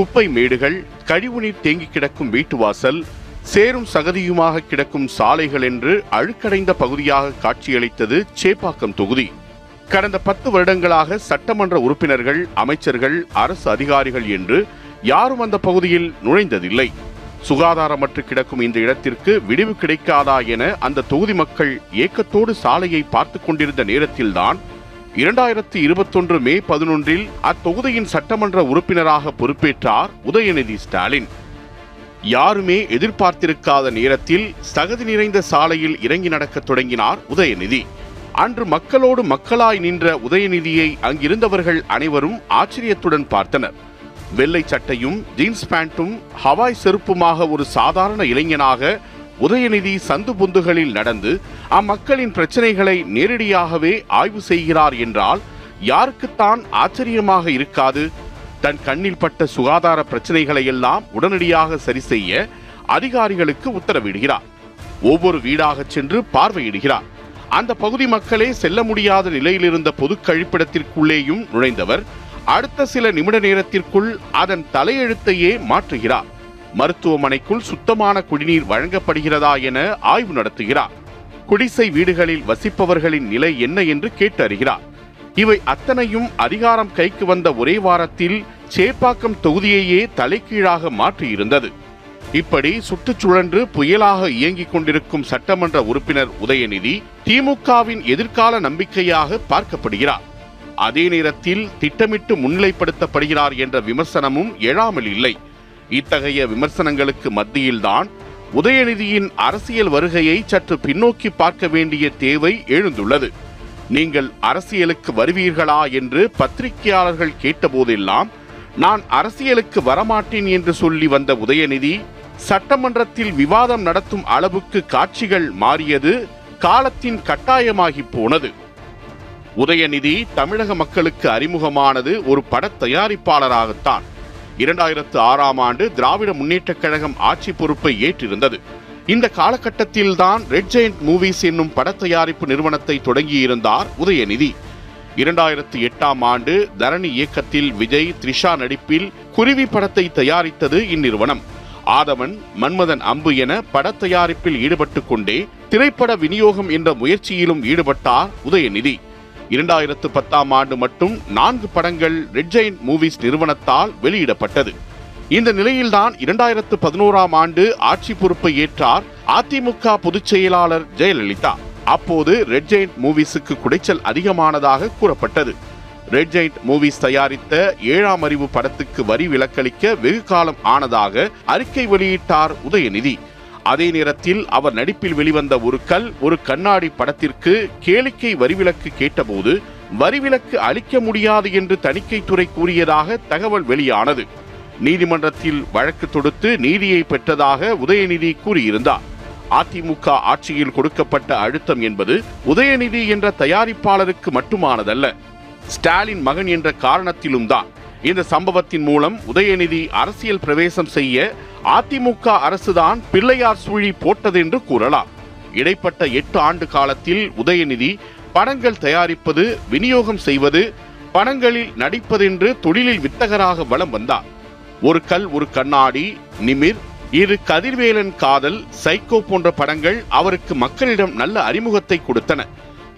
குப்பை மேடுகள் கழிவுநீர் தேங்கி கிடக்கும் வீட்டு வாசல் சேரும் சகதியுமாக கிடக்கும் சாலைகள் என்று அழுக்கடைந்த பகுதியாக காட்சியளித்தது சேப்பாக்கம் தொகுதி. கடந்த பத்து வருடங்களாக சட்டமன்ற உறுப்பினர்கள் அமைச்சர்கள் அரசு அதிகாரிகள் என்று யாரும் அந்த பகுதியில் நுழைந்ததில்லை. சுகாதாரமற்று கிடக்கும் இந்த இடத்திற்கு விடிவு கிடைக்காதா என அந்த தொகுதி மக்கள் ஏக்கத்தோடு சாலையை பார்த்து கொண்டிருந்த நேரத்தில்தான் இரண்டாயிரத்தி இருபத்தொன்று மே பதினொன்றில் அத்தொகுதியின் சட்டமன்ற உறுப்பினராக பொறுப்பேற்றார் உதயநிதி ஸ்டாலின். யாருமே எதிர்பார்த்திருக்காத நேரத்தில் சகதி நிறைந்த சாலையில் இறங்கி நடக்கத் தொடங்கினார் உதயநிதி. அன்று மக்களோடு மக்களாய் நின்ற உதயநிதியை அங்கிருந்தவர்கள் அனைவரும் ஆச்சரியத்துடன் பார்த்தனர். வெள்ளை சட்டையும் ஜீன்ஸ் பேண்ட்டும் ஹவாய் செருப்புமாக ஒரு சாதாரண இளைஞனாக உதயநிதி சந்து பொந்துகளில் நடந்து அம்மக்களின் பிரச்சனைகளை நேரடியாகவே ஆய்வு செய்கிறார் என்றால் யாருக்குத்தான் ஆச்சரியமாக இருக்காது? தன் கண்ணில் பட்ட சுகாதார பிரச்சனைகளை எல்லாம் உடனடியாக சரி செய்ய அதிகாரிகளுக்கு உத்தரவிடுகிறார். ஒவ்வொரு வீடாகச் சென்று பார்வையிடுகிறார். அந்த பகுதி மக்களே செல்ல முடியாத நிலையில் இருந்த பொது கழிப்பிடத்திற்குள்ளேயும் நுழைந்தவர் அடுத்த சில நிமிட நேரத்திற்குள் அதன் தலையெழுத்தையே மாற்றுகிறார். மருத்துவமனைக்குள் சுத்தமான குடிநீர் வழங்கப்படுகிறதா என ஆய்வு நடத்துகிறார். குடிசை வீடுகளில் வசிப்பவர்களின் நிலை என்ன என்று கேட்டு அறிகிறார் இவை அத்தனையும் அதிகாரம் கைக்கு வந்த ஒரே வாரத்தில் சேப்பாக்கம் தொகுதியையே தலைகீழாக மாற்றியிருந்தது. இப்படி சுற்றுச்சுழன்று புயலாக இயங்கிக் கொண்டிருக்கும் சட்டமன்ற உறுப்பினர் உதயநிதி திமுகவின் எதிர்கால நம்பிக்கையாக பார்க்கப்படுகிறார். அதே நேரத்தில் திட்டமிட்டு முன்னிலைப்படுத்தப்படுகிறார் என்ற விமர்சனமும் எழாமல் இல்லை இத்தகைய விமர்சனங்களுக்கு மத்தியில்தான் உதயநிதியின் அரசியல் வருகையை சற்று பின்னோக்கி பார்க்க வேண்டிய தேவை எழுந்துள்ளது. நீங்கள் அரசியலுக்கு வருவீர்களா என்று பத்திரிகையாளர்கள் கேட்டபோதெல்லாம் நான் அரசியலுக்கு வரமாட்டேன் என்று சொல்லி வந்த உதயநிதி சட்டமன்றத்தில் விவாதம் நடத்தும் அளவுக்கு காட்சிகள் மாறியது காலத்தின் கட்டாயமாகி போனது. உதயநிதி தமிழக மக்களுக்கு அறிமுகமானது ஒரு பட தயாரிப்பாளராகத்தான். இரண்டாயிரத்து ஆறாம் ஆண்டு திராவிட முன்னேற்றக் கழகம் ஆட்சி பொறுப்பை ஏற்றிருந்தது. இந்த காலகட்டத்தில்தான் ரெட் ஜெயண்ட் மூவிஸ் என்னும் பட தயாரிப்பு நிறுவனத்தை தொடங்கியிருந்தார் உதயநிதி. இரண்டாயிரத்து எட்டாம் ஆண்டு தரணி இயக்கத்தில் விஜய் த்ரிஷா நடிப்பில் குருவி படத்தை தயாரித்தது இந்நிறுவனம். ஆதவன் மன்மதன் அம்பு என பட தயாரிப்பில் ஈடுபட்டு கொண்டே திரைப்பட விநியோகம் என்ற முயற்சியிலும் ஈடுபட்டார் உதயநிதி. இரண்டாயிரத்து பத்தாம் ஆண்டு மட்டும் நான்கு படங்கள் ரெட் ஜெயின் மூவிஸ் நிறுவனத்தால் வெளியிடப்பட்டது. இந்த நிலையில்தான் இரண்டாயிரத்து பதினோராம் ஆண்டு ஆட்சி பொறுப்பை ஏற்றார் அதிமுக பொதுச் செயலாளர் ஜெயலலிதா. அப்போது ரெட் ஜெயின்ட் மூவிஸுக்கு குடைச்சல் அதிகமானதாக கூறப்பட்டது. ரெட் ஜெயின்ட் மூவிஸ் தயாரித்த ஏழாம் அறிவு படத்துக்கு வரி விலக்களிக்க வெகு காலம் ஆனதாக அறிக்கை வெளியிட்டார் உதயநிதி. அதே நேரத்தில் அவர் நடிப்பில் வெளிவந்த ஒரு கல் ஒரு கண்ணாடி படத்திற்கு கேளிக்கை வரிவிலக்கு கேட்டபோது வரிவிலக்கு அளிக்க முடியாது என்று தணிக்கைத்துறை கூறியதாக தகவல் வெளியானது. நீதிமன்றத்தில் வழக்கு தொடுத்து நீதியை பெற்றதாக உதயநிதி கூறியிருந்தார். அதிமுக ஆட்சியில் கொடுக்கப்பட்ட அழுத்தம் என்பது உதயநிதி என்ற தயாரிப்பாளருக்கு மட்டுமானதல்ல ஸ்டாலின் மகன் என்ற காரணத்திலும் தான். இந்த சம்பவத்தின் மூலம் உதயநிதி அரசியல் பிரவேசம் செய்ய அதிமுக அரசுதான் பிள்ளையார் சூழி போட்டது என்று கூறலாம். இடைப்பட்ட எட்டு ஆண்டு காலத்தில் உதயநிதி படங்கள் தயாரிப்பது விநியோகம் செய்வது படங்களில் நடிப்பதென்று தொழிலில் வித்தகராக வலம் வந்தார். ஒரு கல் ஒரு கண்ணாடி நிமிர் இரு கதிர்வேலன் காதல் சைக்கோ போன்ற படங்கள் அவருக்கு மக்களிடம் நல்ல அறிமுகத்தை கொடுத்தன.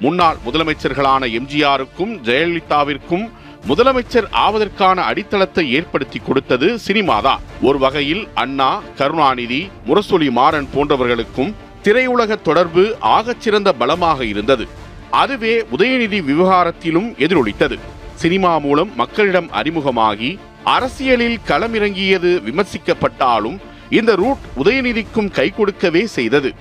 முன்னாள் முதலமைச்சர்களான எம்ஜிஆருக்கும் ஜெயலலிதாவிற்கும் முதலமைச்சர் ஆவதற்கான அடித்தளத்தை ஏற்படுத்தி கொடுத்தது சினிமாதான் ஒரு வகையில் அண்ணா கருணாநிதி முரசொலி மாறன் போன்றவர்களுக்கும் திரையுலக தொடர்பு ஆகச்சிறந்த பலமாக இருந்தது. அதுவே உதயநிதி விவகாரத்திலும் எதிரொலித்தது. சினிமா மூலம் மக்களிடம் அறிமுகமாகி அரசியலில் களமிறங்கியது விமர்சிக்கப்பட்டாலும் இந்த ரூட் உதயநிதிக்கும் கை கொடுக்கவே செய்தது.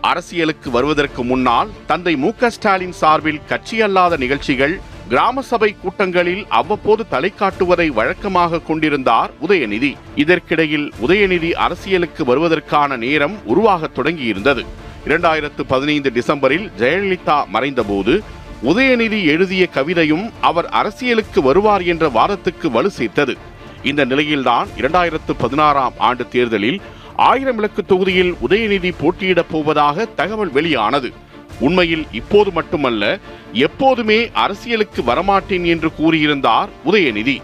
அரசியலுக்கு வருவதற்கு முன்னால் தந்தை மு ஸ்டாலின் சார்பில் கட்சி அல்லாத நிகழ்ச்சிகள் கிராம சபை கூட்டங்களில் அவ்வப்போது தலை காட்டுவதை வழக்கமாக கொண்டிருந்தார் உதயநிதி. இதற்கிடையில் உதயநிதி அரசியலுக்கு வருவதற்கான நேரம் உருவாகத் தொடங்கியிருந்தது. இரண்டாயிரத்து பதினைந்து டிசம்பரில் ஜெயலலிதா மறைந்தபோது உதயநிதி எழுதிய கவிதையும் அவர் அரசியலுக்கு வருவார் என்ற வாதத்துக்கு வலு சேர்த்தது. இந்த நிலையில்தான் இரண்டாயிரத்து பதினாறாம் ஆண்டு தேர்தலில் ஆயிரம் விளக்கு தொகுதியில் உதயநிதி போட்டியிடப் போவதாக தகவல் வெளியானது. உண்மையில் இப்போது மட்டுமல்ல எப்போதுமே அரசியலுக்கு வரமாட்டேன் என்று கூறியிருந்தார் உதயநிதி.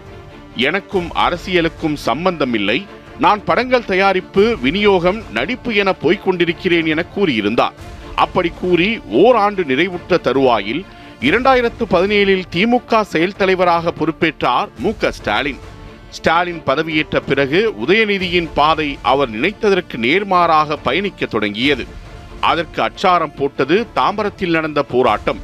எனக்கும் அரசியலுக்கும் சம்பந்தமில்லை. நான் படங்கள் தயாரிப்பு விநியோகம் நடிப்பு என போய்கொண்டிருக்கிறேன் என கூறியிருந்தார். அப்படி கூறி ஓராண்டு நிறைவுற்ற தருவாயில் இரண்டாயிரத்து பதினேழில் திமுக செயல் தலைவராக பொறுப்பேற்றார் மு க ஸ்டாலின். ஸ்டாலின் பதவியேற்ற பிறகு உதயநிதியின் பாதை அவர் நினைத்ததற்கு நேர்மாறாக பயணிக்க தொடங்கியது. அதற்கு அச்சாரம் போட்டது தாம்பரத்தில் நடந்த போராட்டம்.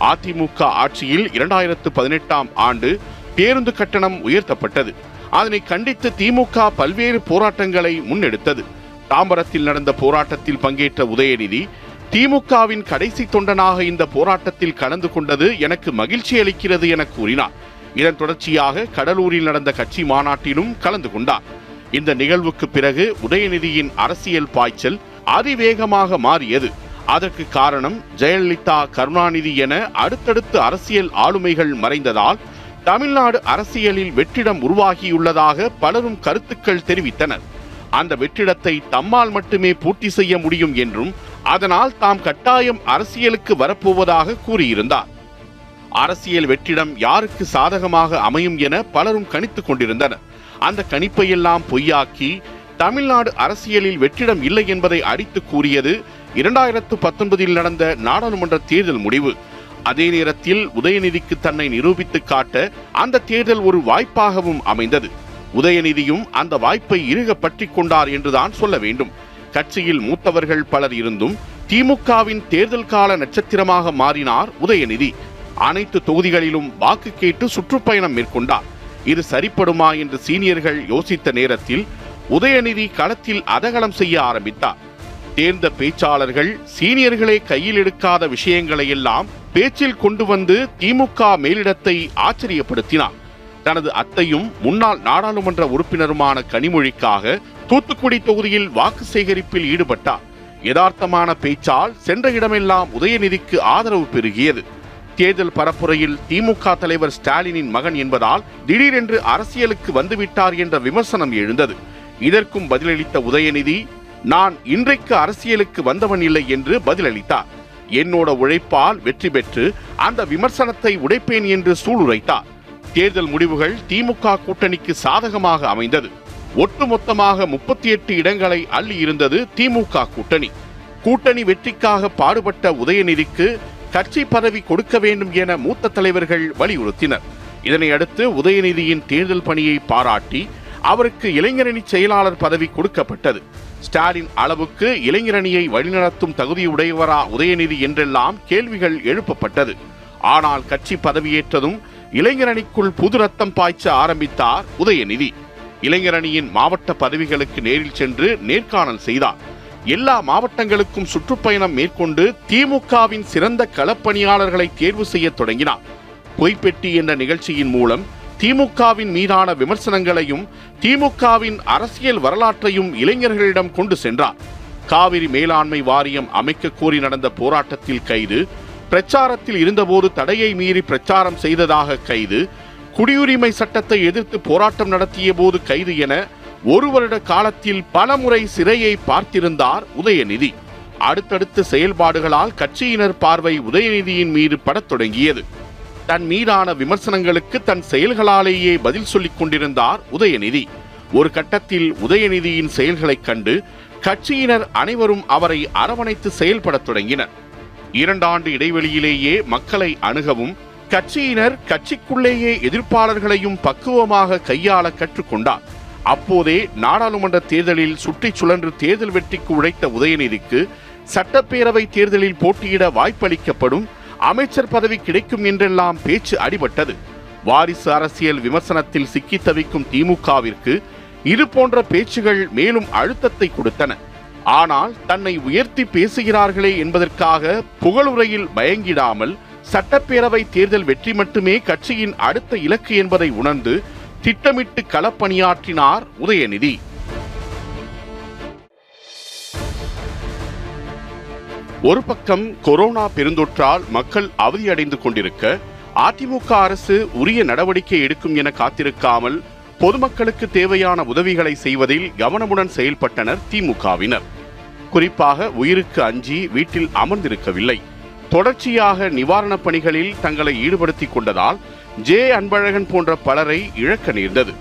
அதிமுக ஆட்சியில் இரண்டாயிரத்து பதினெட்டாம் ஆண்டு பேருந்து கட்டணம் உயர்த்தப்பட்டது. அதனை கண்டித்து திமுக பல்வேறு போராட்டங்களை முன்னெடுத்தது. தாம்பரத்தில் நடந்த போராட்டத்தில் பங்கேற்ற உதயநிதி திமுகவின் கடைசி தொண்டனாக இந்த போராட்டத்தில் கலந்து கொண்டது எனக்கு மகிழ்ச்சி அளிக்கிறது என கூறினார். இதன் தொடர்ச்சியாக கடலூரில் நடந்த கட்சி மாநாட்டிலும் கலந்து கொண்டார். இந்த நிகழ்வுக்கு பிறகு உதயநிதியின் அரசியல் பாய்ச்சல் அதிவேகமாக மாறியது. அதற்கு காரணம் ஜெயலலிதா கருணாநிதி என அடுத்தடுத்து அரசியல் ஆளுமைகள் மறைந்ததால் தமிழ்நாடு அரசியலில் வெற்றிடம் உருவாகியுள்ளதாக பலரும் கருத்துக்கள் தெரிவித்தனர். அந்த வெற்றிடத்தை தம்மால் மட்டுமே பூர்த்தி செய்ய முடியும் என்றும் அதனால் தாம் கட்டாயம் அரசியலுக்கு வரப்போவதாக கூறியிருந்தார். அரசியல் வெற்றிடம் யாருக்கு சாதகமாக அமையும் என பலரும் கணித்துக் கொண்டிருந்தனர். அந்த கணிப்பையெல்லாம் பொய்யாக்கி தமிழ்நாடு அரசியலில் வெற்றிடம் இல்லை என்பதை அடித்து கூறியது இரண்டாயிரத்து பத்தொன்பதில் நடந்த நாடாளுமன்ற தேர்தல் முடிவு. அதே நேரத்தில் உதயநிதிக்கு தன்னை நிரூபித்து காட்ட அந்த தேர்தல் ஒரு வாய்ப்பாகவும் அமைந்தது. உதயநிதியும் அந்த வாய்ப்பை இறுக பற்றி கொண்டார் என்றுதான் சொல்ல வேண்டும். கட்சியில் மூத்தவர்கள் பலர் இருந்தும் திமுகவின் தேர்தல் கால நட்சத்திரமாக மாறினார் உதயநிதி. அனைத்து தொகுதிகளிலும் வாக்கு கேட்டு சுற்றுப்பயணம் மேற்கொண்டார். இது சரிப்படுமா என்று சீனியர்கள் யோசித்த நேரத்தில் உதயநிதி களத்தில் அதகலம் செய்ய ஆரம்பித்தார். தேர்ந்த பேச்சாளர்கள் சீனியர்களை கையில் எடுக்காத விஷயங்களை எல்லாம் பேச்சில் கொண்டு வந்து திமுக மேலிடத்தை ஆச்சரியப்படுத்தினார். தனது அத்தையும் முன்னாள் நாடாளுமன்ற உறுப்பினருமான கனிமொழிக்காக தூத்துக்குடி தொகுதியில் வாக்கு சேகரிப்பில் ஈடுபட்டார். யதார்த்தமான பேச்சால் சென்ற இடமெல்லாம் உதயநிதிக்கு ஆதரவு பெருகியது. தேர்தல் பரப்புரையில் திமுக தலைவர் ஸ்டாலினின் மகன் என்பதால் திடீரென்று அரசியலுக்கு வந்துவிட்டார் என்ற விமர்சனம் எழுந்தது. இதற்கும் பதிலளித்த உதயநிதி நான் இன்றைக்கு அரசியலுக்கு வந்தவன் இல்லை என்று பதிலளித்தார். என்னோட உழைப்பால் வெற்றி பெற்று அந்த விமர்சனத்தை உடைப்பேன் என்று சூளுரைத்தார். தேர்தல் முடிவுகள் திமுக கூட்டணிக்கு சாதகமாக அமைந்தது. ஒட்டுமொத்தமாக முப்பத்தி எட்டு இடங்களை அள்ளி இருந்தது திமுக கூட்டணி. கூட்டணி வெற்றிக்காக பாடுபட்ட உதயநிதிக்கு கட்சி பதவி கொடுக்க வேண்டும் என மூத்த தலைவர்கள் வலியுறுத்தினர். இதனை அடுத்து உதயநிதியின் தேர்தல் பணியை பாராட்டி அவருக்கு இளைஞரணி செயலாளர் பதவி கொடுக்கப்பட்டது. ஸ்டாலின் அளவுக்கு இளைஞரணியை வழிநடத்தும் தகுதியுடையவரா உதயநிதி என்றெல்லாம் கேள்விகள் எழுப்பப்பட்டது. ஆனால் கட்சி பதவியேற்றதும் இளைஞரணிக்குள் புது ரத்தம் பாய்ச்ச ஆரம்பித்தார் உதயநிதி. இளைஞரணியின் மாவட்ட பதவிகளுக்கு நேரில் சென்று நேர்காணல் செய்தார். எல்லா மாவட்டங்களுக்கும் சுற்றுப்பயணம் மேற்கொண்டு திமுகவின் சிறந்த களப்பணியாளர்களை தேர்வு செய்ய தொடங்கினார். பொய்ப்பெட்டி என்ற நிகழ்ச்சியின் மூலம் திமுகவின் மீதான விமர்சனங்களையும் திமுகவின் அரசியல் வரலாற்றையும் இளைஞர்களிடம் கொண்டு சென்றார். காவிரி மேலாண்மை வாரியம் அமைக்க கோரி நடந்த போராட்டத்தில் கைது பிரச்சாரத்தில் இருந்தபோது தடையை மீறி பிரச்சாரம் செய்ததாக கைது குடியுரிமை சட்டத்தை எதிர்த்து போராட்டம் நடத்திய போது கைது என ஒரு வருட காலத்தில் பலமுறை சிறையை பார்த்திருந்தார் உதயநிதி. அடுத்தடுத்த செயல்பாடுகளால் கட்சியினர் பார்வை உதயநிதியின் மீது படத் தொடங்கியது. தன் மீதான விமர்சனங்களுக்கு தன் செயல்களாலேயே பதில் சொல்லிக் கொண்டிருந்தார் உதயநிதி. ஒரு கட்டத்தில் உதயநிதியின் செயல்களைக் கண்டு கட்சியினர் அனைவரும் அவரை அரவணைத்து செயல்படத் தொடங்கினர். இரண்டாண்டு இடைவெளியிலேயே மக்களை அணுகவும் கட்சியினர் கட்சிக்குள்ளேயே எதிர்ப்பாளர்களையும் பக்குவமாக கையாள கற்றுக்கொண்டார் அப்போதே நாடாளுமன்ற தேர்தலில் சுற்றிச் சுழன்று தேர்தல் வெற்றிக்கு உழைத்த உதயநிதிக்கு சட்டப்பேரவை தேர்தலில் போட்டியிட வாய்ப்பளிக்கப்படும் அமைச்சர் பதவி கிடைக்கும் என்றெல்லாம் பேச்சு அடிபட்டது. வாரிசு அரசியல் விமர்சனத்தில் சிக்கி தவிக்கும் திமுகவிற்கு இது போன்ற பேச்சுகள் மேலும் அழுத்தத்தை கொடுத்தன. ஆனால் தன்னை உயர்த்தி பேசுகிறார்களே என்பதற்காக புகழுரையில் பயங்கிடாமல் சட்டப்பேரவை தேர்தல் வெற்றி மட்டுமே கட்சியின் அடுத்த இலக்கு என்பதை உணர்ந்து திட்டமிட்டு களப்பணியாற்றினார் உதயநிதி. ஒரு பக்கம் கொரோனா பெருந்தொற்றால் மக்கள் அவதியடைந்து கொண்டிருக்க அதிமுக அரசு உரிய நடவடிக்கை எடுக்கும் என காத்திருக்காமல் பொதுமக்களுக்கு தேவையான உதவிகளை செய்வதில் கவனமுடன் செயல்பட்டனர் திமுகவினர். குறிப்பாக உயிருக்கு அஞ்சி வீட்டில் அமர்ந்திருக்கவில்லை. தொடர்ச்சியாக நிவாரணப் பணிகளில் தங்களை ஈடுபடுத்திக் கொண்டதால் ஜே அன்பழகன் போன்ற பலரை இழக்க நேர்ந்தது.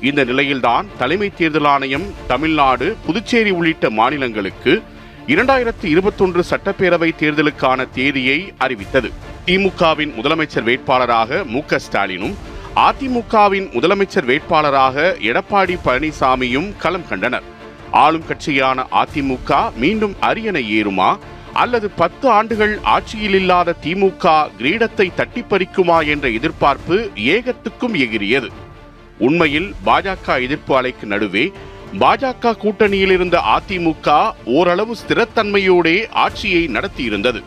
இந்த நிலையில்தான் தலைமை தேர்தல் ஆணையம் தமிழ்நாடு புதுச்சேரி உள்ளிட்ட மாநிலங்களுக்கு இரண்டாயிரத்தி இருபத்தொன்று சட்டப்பேரவை தேர்தலுக்கான தேதியை அறிவித்தது. திமுகவின் முதலமைச்சர் வேட்பாளராக மு க ஸ்டாலினும் அதிமுகவின் முதலமைச்சர் வேட்பாளராக எடப்பாடி பழனிசாமியும் களம் கண்டனர். ஆளும் கட்சியான அதிமுக மீண்டும் அரியணை ஏறுமா? அல்லது பத்து ஆண்டுகள் ஆட்சியில் இல்லாத திமுக கிரீடத்தை தட்டி பறிக்குமா என்ற எதிர்பார்ப்பு ஏகத்துக்கும் எகிரியது உண்மையில் பாஜக எதிர்ப்பு அலைக்கு நடுவே பாஜக கூட்டணியில் இருந்த அதிமுக ஓரளவு ஸ்திரத்தன்மையோடே ஆட்சியை நடத்தியிருந்தது.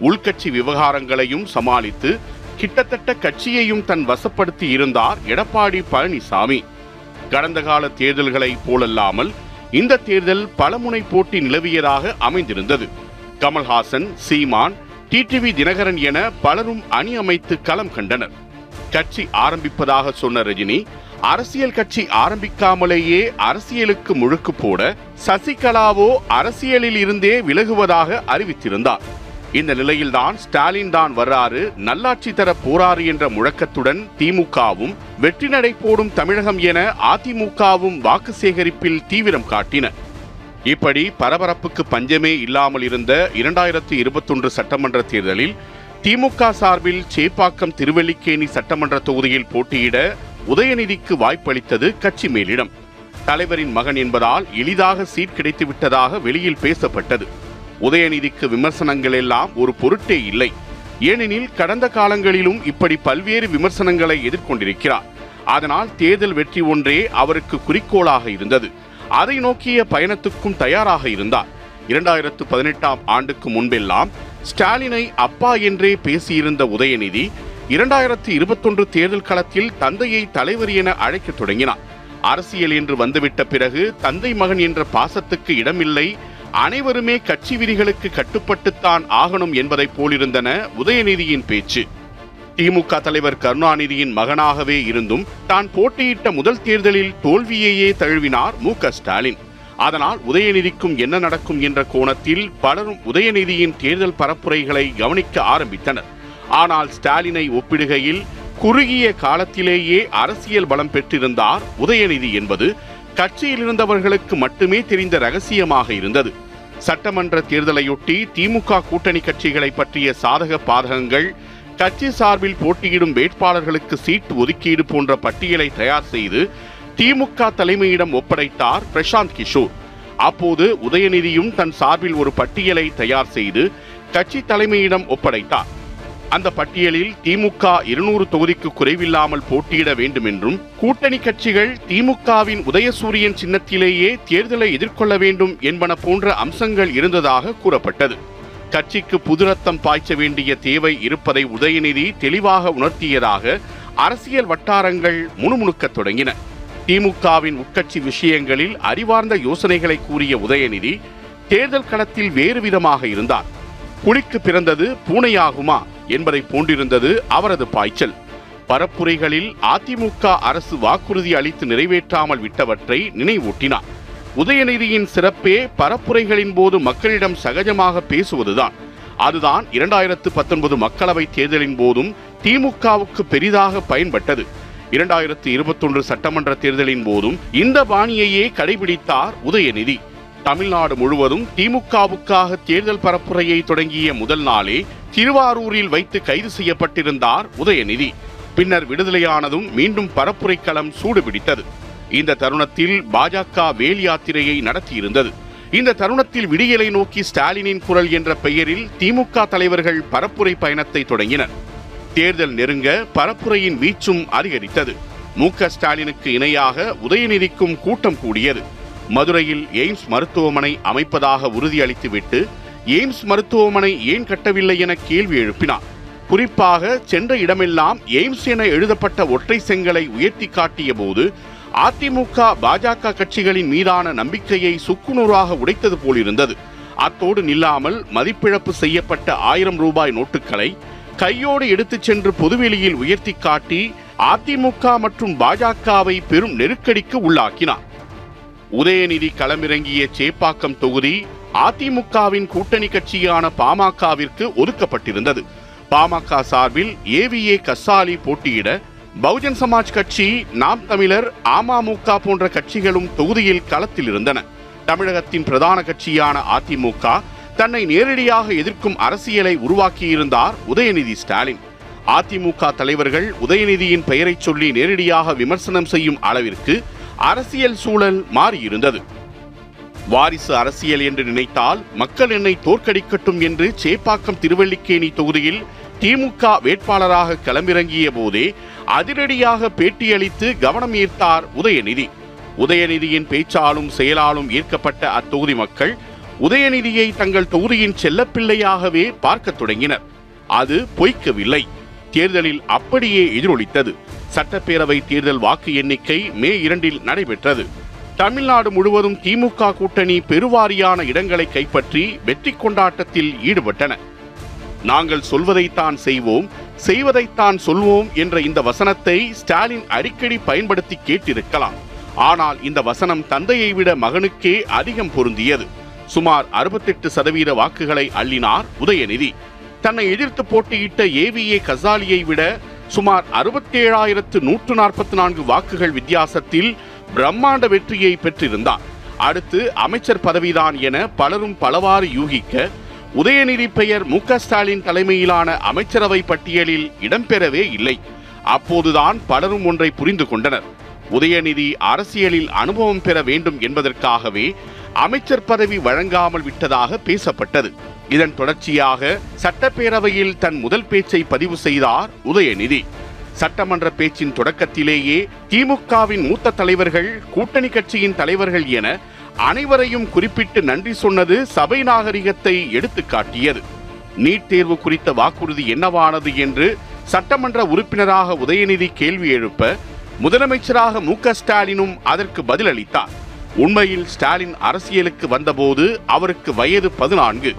உள்கட்சி விவகாரங்களையும் சமாளித்து கிட்டத்தட்ட கட்சியையும் தன் வசப்படுத்தி இருந்தார் எடப்பாடி பழனிசாமி. கடந்த கால தேர்தல்களைப் போலல்லாமல் இந்த தேர்தல் பலமுனை போட்டி நிலவியதாக அமைந்திருந்தது. கமல்ஹாசன் சீமான் டிடிவி தினகரன் என பலரும் அணி அமைத்து களம் கண்டனர். கட்சி ஆரம்பிப்பதாக சொன்ன ரஜினி அரசியல் கட்சி ஆரம்பிக்காமலேயே அரசியலுக்கு முழுக்கு போட சசிகலாவோ அரசியலில் இருந்தே விலகுவதாக அறிவித்திருந்தார். இந்த நிலையில்தான் ஸ்டாலின் தான் வர்றாரு நல்லாட்சி தர போறாரு என்ற முழக்கத்துடன் திமுகவும் வெற்றி நடை போடும் தமிழகம் என அதிமுகவும் வாக்கு சேகரிப்பில் தீவிரம் காட்டின. இப்படி பரபரப்புக்கு பஞ்சமே இல்லாமல் இருந்த இரண்டாயிரத்தி இருபத்தொன்று சட்டமன்ற தேர்தலில் திமுக சார்பில் சேப்பாக்கம் திருவல்லிக்கேணி சட்டமன்ற தொகுதியில் போட்டியிட உதயநிதிக்கு வாய்ப்பளித்தது கட்சி மேலிடம். தலைவரின் மகன் என்பதால் எளிதாக சீட் கிடைத்து விட்டதாக வெளியில் பேசப்பட்டது. உதயநிதிக்கு விமர்சனங்கள் எல்லாம் ஒரு பொருட்டே இல்லை. ஏனெனில் கடந்த காலங்களிலும் இப்படி பல்வேறு விமர்சனங்களை எதிர்கொண்டிருக்கிறார். அதனால் தேர்தல் வெற்றி ஒன்றே அவருக்கு குறிக்கோளாக இருந்தது. அதை நோக்கிய பயணத்துக்கும் தயாராக இருந்தார். இரண்டாயிரத்து பதினெட்டாம் ஆண்டுக்கு முன்பெல்லாம் ஸ்டாலினை அப்பா என்றே பேசியிருந்த உதயநிதி இரண்டாயிரத்தி இருபத்தொன்று தேர்தல் களத்தில் தந்தையை தலைவர் என அழைக்கத் தொடங்கினார். அரசியல் என்று வந்துவிட்ட பிறகு தந்தை மகன் என்ற பாசத்துக்கு இடமில்லை. அனைவருமே கட்சி விதிகளுக்கு கட்டுப்பட்டுத்தான் ஆகணும் என்பதைப் போலிருந்தன உதயநிதியின் பேச்சு. திமுக தலைவர் கருணாநிதியின் மகனாகவே இருந்தும் தான் போட்டியிட்ட முதல் தேர்தலில் தோல்வியையே தழுவினார் மு. க. ஸ்டாலின். அதனால் உதயநிதிக்கும் என்ன நடக்கும் என்ற கோணத்தில் பலரும் உதயநிதியின் தேர்தல் பரப்புரைகளை கவனிக்க ஆரம்பித்தனர். ஆனால் ஸ்டாலினை ஒப்பிடுகையில் குறுகிய காலத்திலேயே அரசியல் பலம் பெற்றிருந்தார் உதயநிதி என்பது கட்சியில் இருந்தவர்களுக்கு மட்டுமே தெரிந்த ரகசியமாக இருந்தது. சட்டமன்ற தேர்தலையொட்டி திமுக கூட்டணி கட்சிகளை பற்றிய சாதக பாதகங்கள் கட்சி சார்பில் போட்டியிடும் வேட்பாளர்களுக்கு சீட்டு ஒதுக்கீடு போன்ற பட்டியலை தயார் செய்து திமுக தலைமையிடம் ஒப்படைத்தார் பிரசாந்த் கிஷோர். அப்போது உதயநிதியும் தன் சார்பில் ஒரு பட்டியலை தயார் செய்து கட்சி தலைமையிடம் ஒப்படைத்தார். அந்த பட்டியலில் திமுக இருநூறு தொகுதிக்கு குறைவில்லாமல் போட்டியிட வேண்டும் என்றும் கூட்டணி கட்சிகள் திமுகவின் உதயசூரியன் சின்னத்திலேயே தேர்தலை எதிர்கொள்ள வேண்டும் என்பன போன்ற அம்சங்கள் இருந்ததாக கூறப்பட்டது. கட்சிக்கு புது ரத்தம் பாய்ச்ச வேண்டிய தேவை இருப்பதை உதயநிதி தெளிவாக உணர்த்தியதாக அரசியல் வட்டாரங்கள் முணுமுணுக்கத் தொடங்கின. திமுகவின் உட்கட்சி விஷயங்களில் அறிவார்ந்த யோசனைகளை கூறிய உதயநிதி தேர்தல் களத்தில் வேறு விதமாக இருந்தார். புலிக்கு பிறந்தது பூனையாகுமா? என்பதை போன்றிருந்தது அவரது பாய்ச்சல். பரப்புரைகளில் அதிமுக அரசு வாக்குறுதி அளித்து நிறைவேற்றாமல் விட்டவற்றை நினைவூட்டினார். உதயநிதியின் சிறப்பே பரப்புரைகளின் போது மக்களிடம் சகஜமாக பேசுவதுதான். அதுதான் இரண்டாயிரத்து பத்தொன்பது மக்களவை தேர்தலின் போதும் திமுகவுக்கு பெரிதாக பயன்பட்டது. இரண்டாயிரத்து இருபத்தொன்று சட்டமன்ற தேர்தலின் போதும் இந்த பாணியையே கடைபிடித்தார் உதயநிதி. தமிழ்நாடு முழுவதும் திமுகவுக்காக தேர்தல் பரப்புரையை தொடங்கிய முதல் நாளே திருவாரூரில் வைத்து கைது செய்யப்பட்டிருந்தார் உதயநிதி. பின்னர் விடுதலையானதும் மீண்டும் பரப்புரை களம் சூடுபிடித்தது. இந்த தருணத்தில் பாஜக வேல் யாத்திரையை நடத்தியிருந்தது. இந்த தருணத்தில் விடியலை நோக்கி ஸ்டாலினின் குரல் என்ற பெயரில் திமுக தலைவர்கள் பரப்புரை பயணத்தை தொடங்கினர். தேர்தல் நெருங்க பரப்புரையின் வீச்சும் அதிகரித்தது. மு ஸ்டாலினுக்கு இணையாக உதயநிதிக்கும் கூட்டம் கூடியது. மதுரையில் எய்ம்ஸ் மருத்துவமனை அமைப்பதாக உறுதியளித்துவிட்டு எய்ம்ஸ் மருத்துவமனை ஏன் கட்டவில்லை என கேள்வி எழுப்பினார். குறிப்பாக சென்ற இடமெல்லாம் எய்ம்ஸ் என எழுதப்பட்ட ஒற்றை செங்கலை உயர்த்தி காட்டிய போது அதிமுக பாஜக கட்சிகளின் மீதான நம்பிக்கையை சுக்குநூறாக உடைத்தது போலிருந்தது. அத்தோடு நில்லாமல் மதிப்பிழப்பு செய்யப்பட்ட ஆயிரம் ரூபாய் நோட்டுகளை கையோடு எடுத்துச் சென்று பொதுவெளியில் உயர்த்தி காட்டி அதிமுக மற்றும் பாஜகவை பெரும் நெருக்கடிக்கு உள்ளாக்கினார். உதயநிதி களமிறங்கிய சேப்பாக்கம் தொகுதி அதிமுகவின் கூட்டணி கட்சியான பாமகவிற்கு ஒதுக்கப்பட்டிருந்தது. பாமக சார்பில் ஏவிஏ கசாலி போட்டியிட பகுஜன் சமாஜ் கட்சி நாம் தமிழர் அமமுக போன்ற கட்சிகளும் தொகுதியில் களத்தில் இருந்தன தமிழகத்தின் பிரதான கட்சியான அதிமுக தன்னை நேரடியாக எதிர்க்கும் அரசியலை உருவாக்கியிருந்தார் உதயநிதி ஸ்டாலின். அதிமுக தலைவர்கள் உதயநிதியின் பெயரைச் சொல்லி நேரடியாக விமர்சனம் செய்யும் அளவிற்கு அரசியல் சூழல் மாறியிருந்தது. வாரிசு அரசியல் என்று நினைத்தால் மக்கள் என்னை தோற்கடிக்கட்டும் என்று சேப்பாக்கம் திருவல்லிக்கேணி தொகுதியில் திமுக வேட்பாளராக களமிறங்கிய போதே அதிரடியாக பேட்டியளித்து கவனம் ஈர்த்தார் உதயநிதி. உதயநிதியின் பேச்சாலும் செயலாலும் ஈர்க்கப்பட்ட அத்தொகுதி மக்கள் உதயநிதியை தங்கள் தொகுதியின் செல்லப்பிள்ளையாகவே பார்க்கத் தொடங்கினர். அது பொய்க்கவில்லை. தேர்தலில் அப்படியே எதிரொலித்தது. சட்டப்பேரவை தேர்தல் வாக்கு எண்ணிக்கை மே இரண்டில் நடைபெற்றது. தமிழ்நாடு முழுவதும் திமுக கூட்டணி பெருவாரியான இடங்களை கைப்பற்றி வெற்றி கொண்டாட்டத்தில் ஈடுபட்டன. நாங்கள் சொல்வதைத்தான் செய்வோம் செய்வதைத்தான் சொல்வோம் என்ற இந்த வசனத்தை ஸ்டாலின் அடிக்கடி பயன்படுத்தி கேட்டிருக்கலாம். ஆனால் இந்த வசனம் தந்தையை விட மகனுக்கே அதிகம் பொருந்தியது. சுமார் அறுபத்தெட்டு சதவீத வாக்குகளை அள்ளினார் உதயநிதி. தன்னை எதிர்த்து போட்டியிட்ட ஏவிஏ கசாலியை விட சுமார் அறுபத்தேழாயிரத்து நூற்று நாற்பத்தி நான்கு வாக்குகள் வித்தியாசத்தில் பிரம்மாண்ட வெற்றியை பெற்றிருந்தார். அடுத்து அமைச்சர் பதவிதான் என பலரும் பலவாறு யூகிக்க உதயநிதி பெயர் மு க ஸ்டாலின் தலைமையிலான அமைச்சரவை பட்டியலில் இடம்பெறவே இல்லை. அப்போதுதான் பலரும் ஒன்றை புரிந்து கொண்டனர். உதயநிதி அரசியலில் அனுபவம் பெற வேண்டும் என்பதற்காகவே அமைச்சர் பதவி வழங்காமல் விட்டதாக பேசப்பட்டது. இதன் தொடர்ச்சியாக சட்டப்பேரவையில் தன் முதல் பேச்சை பதிவு செய்தார் உதயநிதி. சட்டமன்ற பேச்சின் தொடக்கத்திலேயே திமுகவின் மூத்த தலைவர்கள் கூட்டணி கட்சியின் தலைவர்கள் என அனைவரையும் குறிப்பிட்டு நன்றி சொன்னது சபை நாகரிகத்தை எடுத்து காட்டியது நீட் தேர்வு குறித்த வாக்குறுதி என்னவானது என்று சட்டமன்ற உறுப்பினராக உதயநிதி கேள்வி எழுப்ப முதலமைச்சராக மு ஸ்டாலினும் அதற்கு பதிலளித்தார். உண்மையில் ஸ்டாலின் அரசியலுக்கு வந்தபோது அவருக்கு வயது பதினான்கு.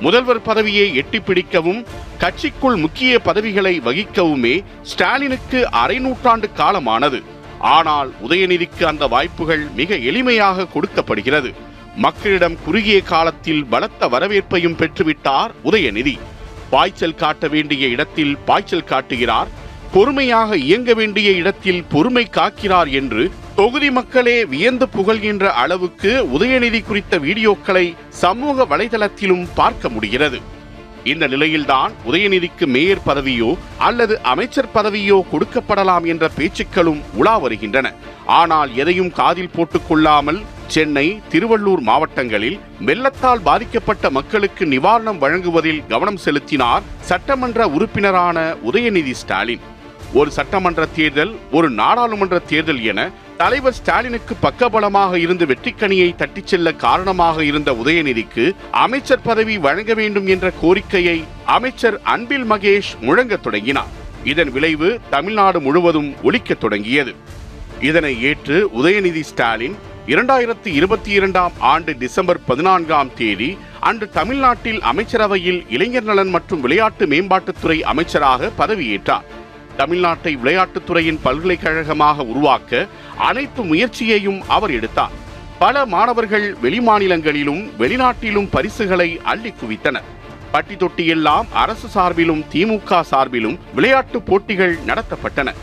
முதல்வர் பதவியை எட்டி பிடிக்கவும் கட்சிக்குள் முக்கிய பதவிகளை வகிக்கவுமே ஸ்டாலினுக்கு அரை நூற்றாண்டு காலமானது. ஆனால் உதயநிதிக்கு அந்த வாய்ப்புகள் மிக எளிமையாக கொடுக்கப்படுகிறது. மக்களிடம் குறுகிய காலத்தில் பலத்த வரவேற்பையும் பெற்றுவிட்டார் உதயநிதி. பாய்ச்சல் காட்ட வேண்டிய இடத்தில் பாய்ச்சல் காட்டுகிறார். பொறுமையாக இயங்க வேண்டிய இடத்தில் பொறுமை காக்கிறார் என்று தொகுதி மக்களே வியந்து புகழ்கின்ற அளவுக்கு உதயநிதி குறித்த வீடியோக்களை சமூக வலைதளத்திலும் பார்க்க முடிகிறது. இந்த நிலையில்தான் உதயநிதிக்கு மேயர் பதவியோ அல்லது அமைச்சர் பதவியோ கொடுக்கப்படலாம் என்ற பேச்சுக்களும் உலா வருகின்றன. ஆனால் எதையும் காதில் போட்டுக் கொள்ளாமல் சென்னை திருவள்ளூர் மாவட்டங்களில் வெள்ளத்தால் பாதிக்கப்பட்ட மக்களுக்கு நிவாரணம் வழங்குவதில் கவனம் செலுத்தினார் சட்டமன்ற உறுப்பினரான உதயநிதி ஸ்டாலின். ஒரு சட்டமன்ற தேர்தல் ஒரு நாடாளுமன்ற தேர்தல் என தலைவர் ஸ்டாலினுக்கு பக்கபலமாக இருந்து வெற்றிக்கணியை தட்டிச் செல்ல காரணமாக இருந்த உதயநிதிக்கு அமைச்சர் பதவி வழங்க வேண்டும் என்ற கோரிக்கையை அமைச்சர் அன்பில் மகேஷ் முழங்கத் தொடங்கினார். இதன் விளைவு தமிழ்நாடு முழுவதும் ஒலிக்கத் தொடங்கியது. இதனை ஏற்று உதயநிதி ஸ்டாலின் இரண்டாயிரத்தி இருபத்தி இரண்டாம் ஆண்டு டிசம்பர் பதினான்காம் தேதி அன்று தமிழ்நாட்டில் அமைச்சரவையில் இளைஞர் நலன் மற்றும் விளையாட்டு மேம்பாட்டுத்துறை அமைச்சராக பதவியேற்றார். தமிழ்நாட்டை விளையாட்டுத்துறையின் பல்கலைக்கழகமாக உருவாக்க அனைத்து முயற்சியையும் அவர் எடுத்தார். பல மாணவர்கள் வெளிமாநிலங்களிலும் வெளிநாட்டிலும் பரிசுகளை அள்ளி குவித்தனர். பட்டி தொட்டியெல்லாம் அரசு சார்பிலும் திமுக சார்பிலும் விளையாட்டு போட்டிகள் நடத்தப்பட்டன.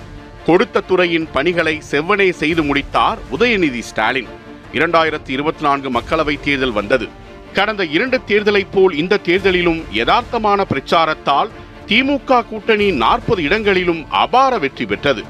கொடுத்த துறையின் பணிகளை செவ்வனே செய்து முடித்தார் உதயநிதி ஸ்டாலின். இரண்டாயிரத்தி இருபத்தி நான்கு மக்களவை தேர்தல் வந்தது. கடந்த இரண்டு தேர்தலைப் போல் இந்த தேர்தலிலும் யதார்த்தமான பிரச்சாரத்தால் திமுக கூட்டணி நாற்பது இடங்களிலும் அபார வெற்றி பெற்றது.